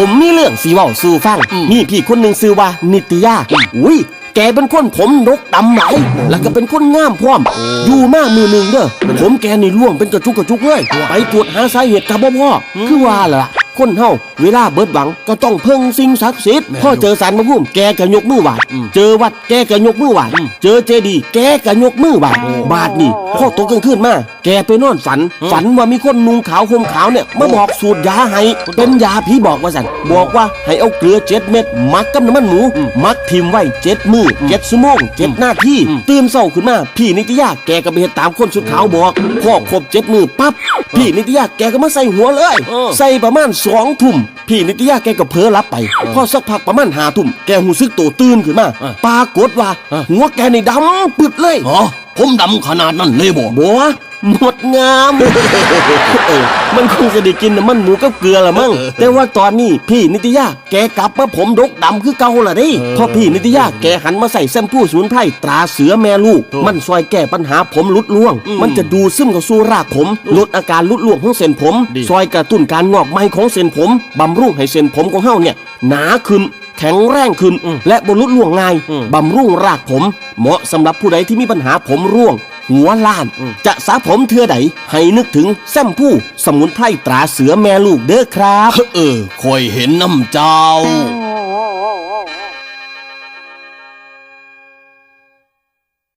ผมมีเรื่องสีเว้าสู่ฟังอืมมีพี่คนหนึ่งชื่อว่านิตยา อุ้ยแกเป็นคนผมนกดำไหมแล้วก็เป็นคนงามพร้อม อยู่มากมือหนึ่งเด้อผมแกนี่ร่วงเป็นกระจุกกระจุกเลย ไปตรวจหาสาเหตุกับบ่พ่ออคือว่าล่ะ คนเฮาเวลาเบิดหวังก็ต้องเพิ่งสิ่งศักดิ์สิทธิ์พ่อเจอสารพระภูมิแกก็ยกมือไหว้เจอวัดแกก็ยกมือไหว้เจอเจดีย์แกก็ยกมือไหว้บาทนี่พ่อตกกลางคืนมาแกไปนอนฝัน ฝันว่ามีคนนุ่งขาวห่มขาวเนี่ยมาบอกสูตรยาให้เป็นยาผีบอกว่าสันบอกว่าให้เอาเกลือเจ็ดเม็ดมักกับน้ำมันหมู มักทิมไว้เจ็ดมือเจ็ดชั่วโมงเจ็ดหน้าที่ตื่นเศร้าขึ้นมาพี่นิตยาแกก็ไปเฮ็ดตามคนสุดขาวบอกพ่อครบเจ็ดมือปั๊บพี่นิตยาแกก็มาใส่หัวเลยเออใส่ประมาณสองทุ่มพี่นิตยาแกก็เผลอหลับไปพอสักพักประมาณหาทุ่มแกหูซึกโตตื่นขึ้นมาเออปรากฏว่าเออหัวแกในดำปึดเลย อ๋อ ผมดำขนาดนั้นเลยบ่บัว หมดงาม เออมันคงจะได้กินน้ำมันหมูกับเกลือละมั้งเออแต่ว่าตอนนี้พี่นิตยาแกกลับมาผมดกดำคือเก่าละเดิเออพอพี่นิตยาแกหันมาใส่แซมพูสมุนไพรตราเสือแม่ลูกถูกมันซอยแก้ปัญหาผมหลุดร่วงอืมมันจะดูดซึมเข้าสู่รากผม ลดอาการหลุดร่วงของเส้นผม ดี ซอยกระตุ้นการงอกใหม่ของเส้นผมบำรุงให้เส้นผมของเฮาเนี่ย หนาขึ้น แข็งแรงขึ้น และบรรลุล่วงง่ายอืมบำรุงรากผม เหมาะสำหรับผู้ใดที่มีปัญหาผมร่วง หัวล้าน จะสาผมเทือใดให้นึกถึงแซมผู้สมุนไพรตราเสือแม่ลูกเด้อครับ เออคอยเห็นน้ำเจ้า